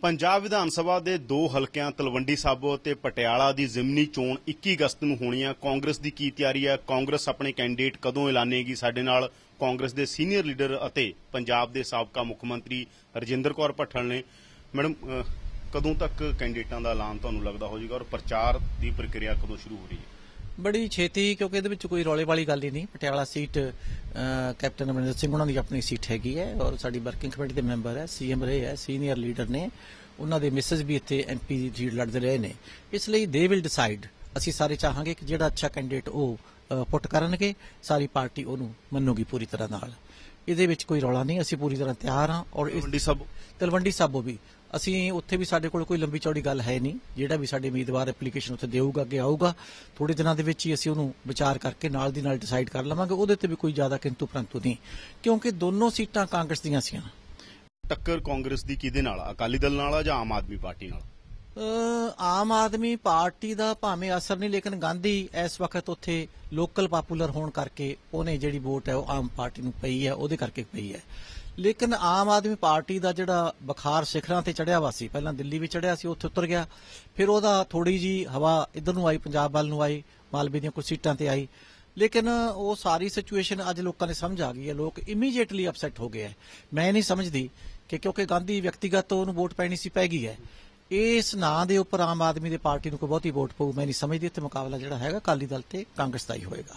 ਪੰਜਾਬ ਵਿਧਾਨ ਸਭਾ ਦੇ ਦੋ ਹਲਕਿਆਂ ਤਲਵੰਡੀ ਸਾਬੋ ਅਤੇ ਪਟਿਆਲਾ ਦੀ ਜ਼ਿਮਨੀ ਚੋਣ 21 ਅਗਸਤ ਨੂੰ ਹੋਣੀ ਹੈ ਕਾਂਗਰਸ ਦੀ ਕੀ ਤਿਆਰੀ ਹੈ ਕਾਂਗਰਸ ਆਪਣੇ ਕੈਂਡੀਡੇਟ ਕਦੋਂ ਐਲਾਨੇਗੀ ਸਾਡੇ ਨਾਲ? ਕਾਂਗਰਸ ਦੇ ਸੀਨੀਅਰ ਲੀਡਰ ਅਤੇ ਪੰਜਾਬ ਦੇ ਸਾਬਕਾ ਮੁੱਖ ਮੰਤਰੀ ਰਜਿੰਦਰ ਕੌਰ ਭੱਠਲ ਨੇ। ਮੈਡਮ ਅਹ, ਕਦੋਂ ਤੱਕ ਕੈਂਡੀਡੇਟਾਂ ਦਾ ਐਲਾਨ ਤੁਹਾਨੂੰ ਲੱਗਦਾ ਹੋ ਜਾਏਗਾ ਔਰ ਪ੍ਰਚਾਰ ਦੀ ਪ੍ਰਕਿਰਿਆ ਕਦੋਂ ਸ਼ੁਰੂ ਹੋ ਰਹੀ ਹੈ? ਬੜੀ ਛੇਤੀ, ਕਿਉਂਕਿ ਇਹਦੇ ਵਿੱਚ ਕੋਈ ਰੌਲੇ ਵਾਲੀ ਗੱਲ ਹੀ ਨਹੀਂ। ਪਟਿਆਲਾ ਸੀਟ ਕੈਪਟਨ ਅਮਰਿੰਦਰ ਸਿੰਘ ਉਹਨਾਂ ਦੀ ਆਪਣੀ ਸੀਟ ਹੈਗੀ ਹੈ ਔਰ ਸਾਡੀ ਵਰਕਿੰਗ ਕਮੇਟੀ ਦੇ ਮੈਂਬਰ ਹੈ, ਸੀਐਮ ਰਹੇ ਹੈ, ਸੀਨੀਅਰ ਲੀਡਰ ਨੇ। ਉਹਨਾਂ ਦੇ ਮਿਸਸ ਵੀ ਇੱਥੇ ਐਮਪੀ ਦੀ ਸੀਟ ਲੜਦੇ ਰਹੇ ਨੇ। ਇਸ ਲਈ ਦੇ ਵਿਲ ਡਿਸਾਈਡ। ਅਸੀਂ ਸਾਰੇ ਚਾਹਾਂਗੇ ਕਿ ਜਿਹੜਾ ਅੱਛਾ ਕੈਂਡੀਡੇਟ ਉਹ ਪੁੱਟ ਕਰਨਗੇ, ਸਾਰੀ ਪਾਰਟੀ ਉਹਨੂੰ ਮੰਨੂਗੀ ਪੂਰੀ ਤਰ੍ਹਾਂ ਨਾਲ। ਇਹਦੇ ਵਿੱਚ ਕੋਈ ਰੌਲਾ ਨਹੀਂ ਅਸੀਂ ਪੂਰੀ ਤਰ੍ਹਾਂ ਤਿਆਰ ਹਾਂ ਔਰ ਤਲਵੰਡੀ ਸਭ ਤਲਵੰਡੀ ਸਾਬੋ ਵੀ। ਅਸੀਂ ਉੱਥੇ ਵੀ ਸਾਡੇ ਕੋਲ ਕੋਈ ਲੰਬੀ ਚੌੜੀ ਗੱਲ ਹੈ ਨਹੀਂ ਜਿਹੜਾ ਵੀ ਸਾਡੇ ਉਮੀਦਵਾਰ ਐਪਲੀਕੇਸ਼ਨ ਉੱਥੇ ਦੇਊਗਾ ਅੱਗੇ ਆਊਗਾ ਥੋੜੇ ਦਿਨਾਂ ਦੇ ਵਿੱਚ ਹੀ ਅਸੀਂ ਉਹਨੂੰ ਵਿਚਾਰ ਕਰਕੇ ਨਾਲ ਦੀ ਨਾਲ ਡਿਸਾਈਡ ਕਰ ਲਵਾਂਗੇ ਉਹਦੇ ਤੇ ਵੀ ਕੋਈ ਜ਼ਿਆਦਾ ਕਿੰਤੂ ਪ੍ਰੰਤੂ ਨਹੀਂ ਕਿਉਂਕਿ ਦੋਨੋਂ ਸੀਟਾਂ ਕਾਂਗਰਸ ਦੀਆਂ ਸੀਆਂ। ਟੱਕਰ ਕਾਂਗਰਸ ਦੀ ਕਿਹਦੇ ਨਾਲ ਆ? ਅਕਾਲੀ ਦਲ ਨਾਲ ਆ ਜਾਂ ਆਮ ਆਦਮੀ ਪਾਰਟੀ ਨਾਲ? ਆਮ ਆਦਮੀ ਪਾਰਟੀ ਦਾ ਭਾਵੇਂ ਅਸਰ ਨਹੀਂ, ਲੇਕਿਨ ਗਾਂਧੀ ਇਸ ਵਕਤ ਉੱਥੇ ਲੋਕਲ ਪਪੂਲਰ ਹੋਣ ਕਰਕੇ ਉਹਨੇ ਜਿਹੜੀ ਵੋਟ ਹੈ, ਉਹ ਆਮ ਪਾਰਟੀ ਨੂੰ ਪਈ ਹੈ, ਉਹਦੇ ਕਰਕੇ ਪਈ ਹੈ। ਲੇਕਿਨ ਆਮ ਆਦਮੀ ਪਾਰਟੀ ਦਾ ਜਿਹੜਾ ਬੁਖਾਰ ਸਿਖਰਾਂ ਤੇ ਚੜਿਆ ਵਾ ਸੀ, ਪਹਿਲਾਂ ਦਿੱਲੀ ਵੀ ਚੜਿਆ ਸੀ, ਉੱਥੇ ਉਤਰ ਗਿਆ। ਫਿਰ ਉਹਦਾ ਥੋੜੀ ਜੀ ਹਵਾ ਇਧਰ ਨੂੰ ਆਈ, ਪੰਜਾਬ ਵੱਲ ਨੂੰ ਆਈ, ਮਾਲਵੇ ਦੀਆਂ ਕੁਝ ਸੀਟਾਂ ਤੇ ਆਈ। ਲੇਕਿਨ ਉਹ ਸਾਰੀ ਸਿਚੁਏਸ਼ਨ ਅੱਜ ਲੋਕਾਂ ਨੇ ਸਮਝ ਆ ਗਈ ਹੈ, ਲੋਕ ਇਮੀਡੀਏਟਲੀ ਅਪਸੈਟ ਹੋ ਗਏ ਹੈ। ਮੈਂ ਨਹੀਂ ਸਮਝਦੀ ਕਿ ਕਿਉਂਕਿ ਗਾਂਧੀ ਵਿਅਕਤੀਗਤ ਉਹਨੂੰ ਵੋਟ ਪੈਣੀ ਸੀ, ਪੈ ਗਈ ਹੈ। ਇਸ ਨਾਂ ਦੇ ਉੱਪਰ ਆਮ ਆਦਮੀ ਦੇ ਪਾਰਟੀ ਨੂੰ ਕੋਈ ਬਹੁਤੀ ਵੋਟ ਪਊ, ਮੈਂ ਨਹੀਂ ਸਮਝਦੀ ਤੇ ਮੁਕਾਬਲਾ ਜਿਹੜਾ ਹੈਗਾ ਅਕਾਲੀ ਦਲ ਤੇ ਕਾਂਗਰਸ ਦਾ ਹੀ ਹੋਏਗਾ।